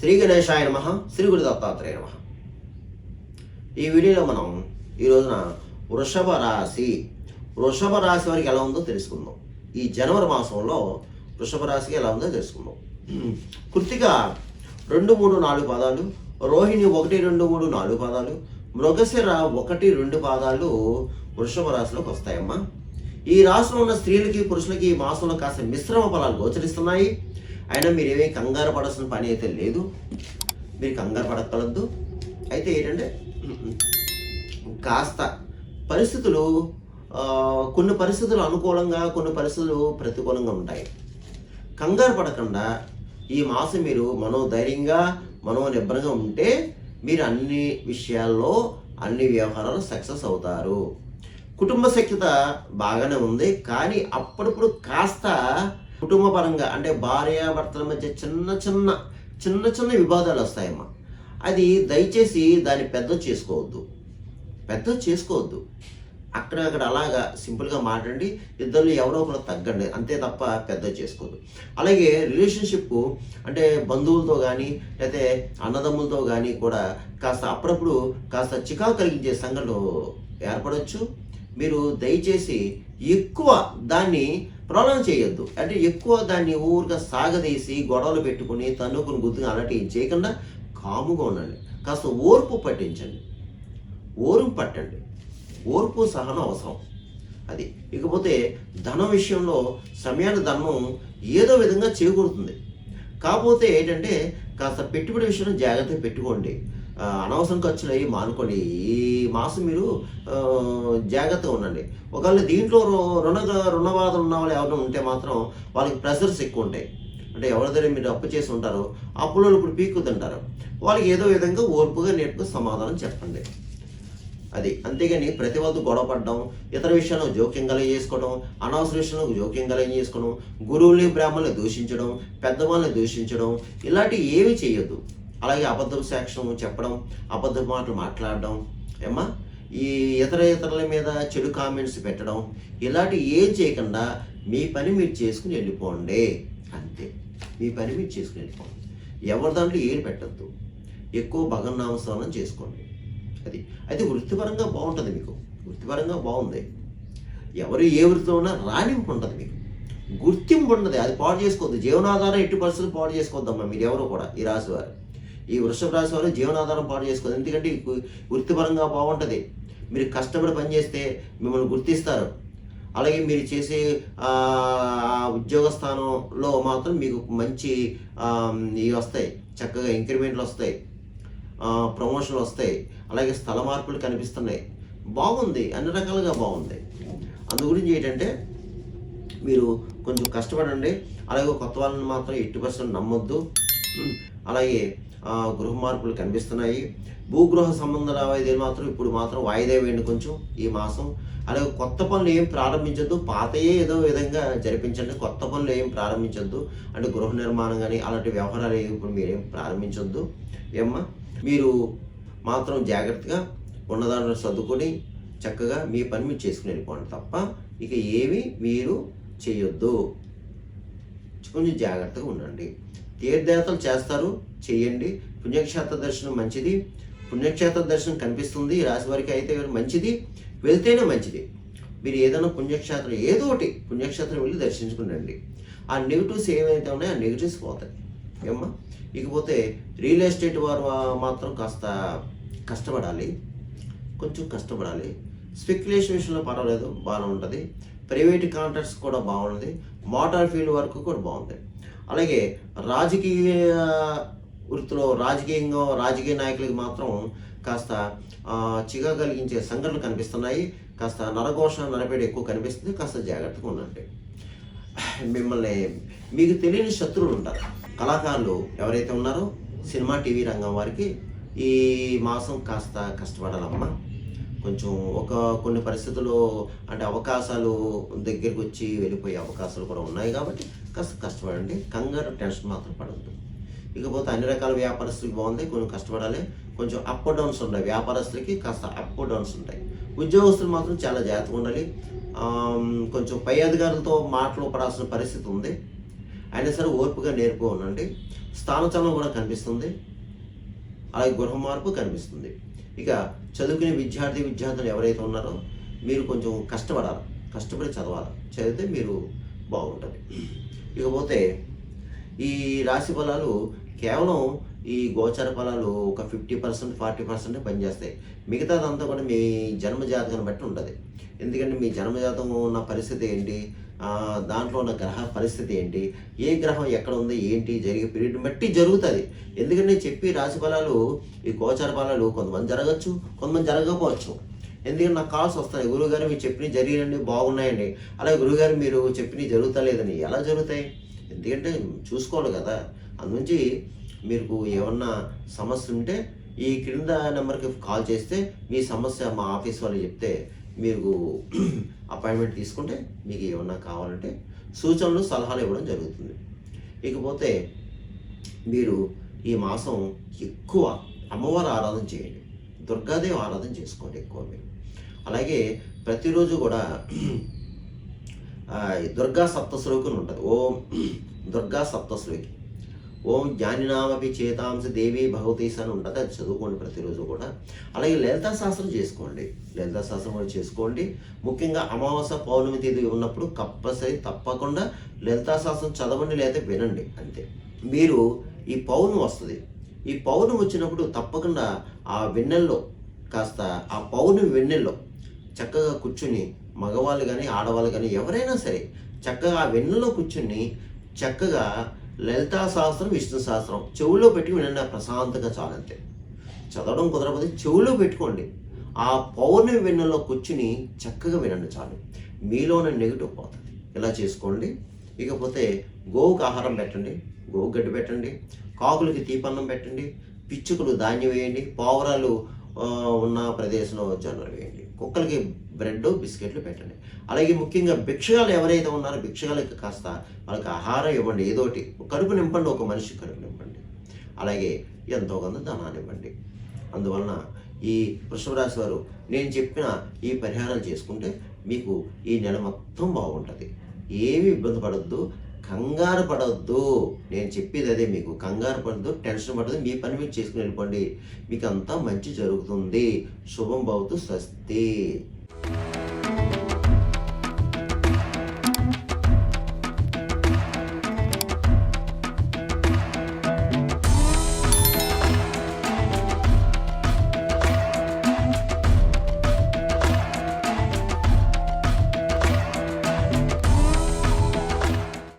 శ్రీ గణేశాయ నమ శ్రీ గురు దత్తాత్రేయ నమ. ఈ వీడియోలో మనం ఈ రోజున వృషభ రాశి వృషభ రాశి వారికి ఎలా ఉందో తెలుసుకుందాం. ఈ జనవరి మాసంలో వృషభ రాశికి ఎలా ఉందో తెలుసుకుందాం. కృతిక రెండు మూడు నాలుగు పాదాలు రోహిణి ఒకటి రెండు మూడు నాలుగు పాదాలు మృగశిర ఒకటి రెండు పాదాలు వృషభ రాశిలోకి వస్తాయమ్మా. ఈ రాశిలో ఉన్న స్త్రీలకి పురుషులకి ఈ మాసంలో కాస్త మిశ్రమ ఫలాలు గోచరిస్తున్నాయి. అయినా మీరేమీ కంగారు పడాల్సిన పని అయితే లేదు. మీరు కంగారు పడకలద్దు అయితే ఏంటంటే కాస్త పరిస్థితులు కొన్ని పరిస్థితులు అనుకూలంగా కొన్ని పరిస్థితులు ప్రతికూలంగా ఉంటాయి. కంగారు పడకుండా ఈ మాసం మీరు మనోధైర్యంగా మనోనిబ్బరంగా ఉంటే మీరు అన్ని విషయాల్లో అన్ని వ్యవహారాలు సక్సెస్ అవుతారు. కుటుంబ సఖ్యత బాగానే ఉంది కానీ అప్పుడప్పుడు కాస్త కుటుంబ పరంగా అంటే భార్యాభర్తల మధ్య చిన్న చిన్న చిన్న చిన్న వివాదాలు వస్తాయమ్మా. అది దయచేసి దాన్ని పెద్ద చేసుకోవద్దు. పెద్ద చేసుకోవద్దు. అక్కడ అక్కడ అలాగా సింపుల్గా మాట్లాడి ఇద్దరు ఎవరో ఒకరు తగ్గండి. అంతే తప్ప పెద్ద చేసుకోవద్దు. అలాగే రిలేషన్షిప్ అంటే బంధువులతో కానీ లేకపోతే అన్నదమ్ములతో కానీ కూడా కాస్త అప్పుడప్పుడు కాస్త చికాకు కలిగించే సంఘటనలు ఏర్పడవచ్చు మీరు దయచేసి ఎక్కువ దాన్ని ప్రొలాంగ్ చేయొద్దు. అంటే ఎక్కువ దాన్ని ఊరిగా సాగదీసి గొడవలు పెట్టుకుని తన్నుకుని గుద్దుగా అలాంటివి చేయకుండా కాముగా ఉండండి. కాస్త ఓర్పు పట్టించండి. ఓర్పు పట్టండి. ఓర్పు సహనం అవసరం. అది. ఇకపోతే ధనం విషయంలో సమయాన్ని ధనం ఏదో విధంగా చేకూరుతుంది. కాకపోతే ఏంటంటే కాస్త పెట్టుబడి విషయంలో జాగ్రత్తగా పెట్టుకోండి. అనవసరం ఖర్చులు అయ్యి మానుకోండి ఈ మాసం మీరు జాగ్రత్తగా ఉండండి. ఒకవేళ దీంట్లో రు- రుణ రుణబాధలు ఉన్న వాళ్ళు ఎవరైనా ఉంటే మాత్రం వాళ్ళకి ప్రెషర్స్ ఎక్కువ ఉంటాయి. అంటే ఎవరి దగ్గర మీరు అప్పు చేసి ఉంటారో అప్పులో ఇప్పుడు పీక్కుతుంటారు. వాళ్ళకి ఏదో విధంగా ఓర్పుగా నేర్పుగా సమాధానం చెప్పండి. అది అంతేగాని ప్రతి వద్ద గొడవపడడం ఇతర విషయాలు జోక్యం కలిగి చేసుకోవడం అనవసర విషయంలో జోక్యం కలిగి చేసుకోవడం గురువుల్ని బ్రాహ్మణులు దూషించడం పెద్దవాళ్ళని దూషించడం ఇలాంటివి ఏమీ చేయొద్దు. అలాగే అబద్ధం సాక్ష్యం చెప్పడం అబద్ధ మాటలు మాట్లాడడం ఏమ్మా? ఈ ఇతర ఇతరుల మీద చెడు కామెంట్స్ పెట్టడం ఇలాంటి ఏం చేయకుండా మీ పని మీరు చేసుకుని వెళ్ళిపోండి. అంతే. మీ పని మీరు చేసుకుని వెళ్ళిపోండి. ఎవరి దాంట్లో ఏం పెట్టద్దు. ఎక్కువ భగన్నామస్మరణం చేసుకోండి. అది అయితే వృత్తిపరంగా బాగుంటుంది మీకు. వృత్తిపరంగా బాగుంది. ఎవరు ఏ వృత్తిలో ఉన్నా రాణింపు ఉంటుంది మీకు. గుర్తింపు ఉండదు అది పాడు చేసుకోవద్దు. జీవనాధారం ఎట్టి పరిస్థితులు పాడు చేసుకోవద్దమ్మా మీరు ఎవరు కూడా ఈ రాశివారు. ఈ వృషభ రాశి వారు జీవనాధారం పాటు చేసుకోవాలి. ఎందుకంటే వృత్తిపరంగా బాగుంటుంది. మీరు కష్టపడి పనిచేస్తే మిమ్మల్ని గుర్తిస్తారు. అలాగే మీరు చేసే ఉద్యోగ స్థానంలో మాత్రం మీకు మంచి ఇవి వస్తాయి. చక్కగా ఇంక్రిమెంట్లు వస్తాయి. ప్రమోషన్లు వస్తాయి. అలాగే స్థల మార్పులు కనిపిస్తున్నాయి. బాగుంది. అన్ని రకాలుగా బాగుంది. అందు గురించి ఏంటంటే మీరు కొంచెం కష్టపడండి. అలాగే కొత్త వాళ్ళని మాత్రం ఎట్టి పర్సెంట్ నమ్మొద్దు. అలాగే గృహ మార్పులు కనిపిస్తున్నాయి. భూగృహ సంబంధ లావాదేవీలు మాత్రం ఇప్పుడు మాత్రం వాయిదా వేయండి కొంచెం ఈ మాసం. అలాగే కొత్త పనులు ఏం ప్రారంభించొద్దు. పాతయే ఏదో విధంగా జరిపించండి. కొత్త పనులు ఏం ప్రారంభించొద్దు. అంటే గృహ నిర్మాణం కానీ అలాంటి వ్యవహారాలు ఏమి ఇప్పుడు మీరేం ప్రారంభించొద్దు. ఏమ్మా? మీరు మాత్రం జాగ్రత్తగా ఉన్నదాన్ని సర్దుకొని చక్కగా మీ పని మీరు చేసుకుని వెళ్ళిపోండి తప్ప ఇక ఏమీ మీరు చేయొద్దు. కొంచెం జాగ్రత్తగా ఉండండి. తీర్థయాత్రలు చేస్తారు చేయండి. పుణ్యక్షేత్ర దర్శనం మంచిది. పుణ్యక్షేత్ర దర్శనం కనిపిస్తుంది ఈ రాశి వారికి అయితే మంచిది వెళ్తేనే మంచిది. మీరు ఏదైనా పుణ్యక్షేత్రం ఏదో ఒకటి పుణ్యక్షేత్రం వెళ్ళి దర్శించుకునండి ఆ నెగిటివ్స్ ఏవైతే ఉన్నాయో ఆ నెగిటివ్స్ పోతాయి. ఏమ్మా? ఇకపోతే రియల్ ఎస్టేట్ వారు మాత్రం కాస్త కష్టపడాలి. కొంచెం కష్టపడాలి. స్పెక్యులేషన్ విషయంలో పర్వాలేదు బాగానే ఉంటుంది. ప్రైవేట్ కాంట్రాక్ట్స్ కూడా బాగుంటుంది మోటార్ ఫీల్డ్ వరకు కూడా బాగుంటుంది అలాగే రాజకీయ వృత్తిలో రాజకీయంగా రాజకీయ నాయకులకి మాత్రం కాస్త చిగా కలిగించే సంఘటనలు కనిపిస్తున్నాయి. కాస్త నరఘోష నరపేట ఎక్కువ కనిపిస్తుంది. కాస్త జాగ్రత్తగా ఉండండి. మిమ్మల్ని మీకు తెలియని శత్రువులు ఉంటారు. కళాకారులు ఎవరైతే ఉన్నారో సినిమా టీవీ రంగం వారికి ఈ మాసం కాస్త కష్టపడాలమ్మా. కొంచెం ఒక కొన్ని పరిస్థితుల్లో అంటే అవకాశాలు దగ్గరికి వచ్చి వెళ్ళిపోయే అవకాశాలు కూడా ఉన్నాయి కాబట్టి కాస్త కష్టపడండి. కంగారు టెన్షన్ మాత్రం పడద్దు. ఇకపోతే అన్ని రకాల వ్యాపారస్తులకి బాగుంది కొంచెం కష్టపడాలి. కొంచెం అప్ డౌన్స్ ఉంటాయి. వ్యాపారస్తులకి కాస్త అప్ డౌన్స్ ఉంటాయి. ఉద్యోగస్తులు మాత్రం చాలా జాగ్రత్తగా ఉండాలి. కొంచెం పై అధికారులతో మాటలు పడాల్సిన పరిస్థితి ఉంది. అయినా సరే ఓర్పుగా నేర్పు ఉండండి. స్థానచలనం కూడా కనిపిస్తుంది. అలాగే గృహ మార్పు కనిపిస్తుంది. ఇక చదువుకునే విద్యార్థి విద్యార్థులు ఎవరైతే ఉన్నారో మీరు కొంచెం కష్టపడాలి. కష్టపడి చదవాలి. చదివితే మీరు బాగుంటుంది. ఇకపోతే ఈ రాశి ఫలాలు కేవలం ఈ గోచర ఫలాలు ఒక ఫిఫ్టీ పర్సెంట్ ఫార్టీ పర్సెంట్ పనిచేస్తాయి. మిగతాదంతా కూడా మీ జన్మ జాతకం బట్టి ఉంటుంది. ఎందుకంటే మీ జన్మజాతం ఉన్న పరిస్థితి ఏంటి? దాంట్లో ఉన్న గ్రహ పరిస్థితి ఏంటి? ఏ గ్రహం ఎక్కడ ఉంది? ఏంటి? జరిగే పీరియడ్ని బట్టి జరుగుతుంది. ఎందుకంటే చెప్పి రాశి ఫలాలు ఈ గోచర ఫలాలు కొంతమంది జరగచ్చు కొంతమంది జరగకపోవచ్చు. ఎందుకంటే నాకు కాల్స్ వస్తాయి. గురువుగారు మీరు చెప్పినవి జరిగినండి బాగున్నాయండి. అలాగే గురువుగారు మీరు చెప్పినవి జరుగుతలేదని ఎలా జరుగుతాయి? ఎందుకంటే చూసుకోవాలి కదా. అందునుంచి మీకు ఏమన్నా సమస్య ఉంటే ఈ క్రింద నెంబర్కి కాల్ చేస్తే మీ సమస్య మా ఆఫీస్ వాళ్ళు చెప్తే మీకు అపాయింట్మెంట్ తీసుకుంటే మీకు ఏమన్నా కావాలంటే సూచనలు సలహాలు ఇవ్వడం జరుగుతుంది. ఇకపోతే మీరు ఈ మాసం ఎక్కువ అమ్మవారి ఆరాధన చేయండి. దుర్గాదేవి ఆరాధన చేసుకోండి ఎక్కువ మీరు. అలాగే ప్రతిరోజు కూడా దుర్గా సప్తశ్లోకి అని ఉంటుంది. ఓం దుర్గా సప్తశ్లోకి. ఓం జ్ఞానినామపి చేతాంశ దేవి భగవతీశ అని ఉంటుంది. అది చదువుకోండి ప్రతిరోజు కూడా. అలాగే లలితా శాస్త్రం చేసుకోండి. లలితా శాస్త్రం కూడా చేసుకోండి. ముఖ్యంగా అమావాస్య పౌర్ణమి తేదీ ఉన్నప్పుడు కంపల్సరీ తప్పకుండా లలితా శాస్త్రం చదవండి లేదా వినండి. అంతే. మీరు ఈ పౌర్ణమి వస్తుంది. ఈ పౌర్ణమి వచ్చినప్పుడు తప్పకుండా ఆ వెన్నెల్లో కాస్త ఆ పౌర్ణమి వెన్నెల్లో చక్కగా కూర్చుని మగవాళ్ళు కానీ ఆడవాళ్ళు కానీ ఎవరైనా సరే చక్కగా ఆ వెన్నులో కూర్చుని చక్కగా లలితా శాస్త్రం విష్ణు శాస్త్రం చెవులో పెట్టి వినండి. ఆ ప్రశాంతంగా చాలంతే చదవడం కుదరకపోతే చెవులో పెట్టుకోండి. ఆ పౌర్ణమి వెన్నులో కూర్చుని చక్కగా వినండి చాలు. మీలోనే నెగిటివ్ పోతుంది. ఇలా చేసుకోండి. ఇకపోతే గోవుకు ఆహారం పెట్టండి. గోవు గడ్డి పెట్టండి. కాకులకి తీపన్నం పెట్టండి. పిచ్చుకలు ధాన్యం వేయండి. పావురాలు ఉన్న ప్రదేశంలో జొన్నలు వేయండి. కుక్కలకి బ్రెడ్ బిస్కెట్లు పెట్టండి. అలాగే ముఖ్యంగా భిక్షగాలు ఎవరైతే ఉన్నారో భిక్షగాలకి కాస్త వాళ్ళకి ఆహారం ఇవ్వండి. ఏదోటి కడుపు నింపండి ఒక మనిషి కడుపు నింపండి. అలాగే ఎంతో కొంత ధనాన్ని ఇవ్వండి. అందువలన ఈ వృషభరాశి వారు నేను చెప్పిన ఈ పరిహారాలు చేసుకుంటే మీకు ఈ నెల మొత్తం బాగుంటుంది. ఏమీ ఇబ్బంది పడద్దు. కంగారు పడవద్దు నేను చెప్పేది అదే మీకు. కంగారు పడద్దు టెన్షన్ పడద్దు మీ పని మీరు చేసుకుని వెళ్ళిపోండి. మీకు అంతా మంచి జరుగుతుంది. శుభం భవతు స్వస్తి.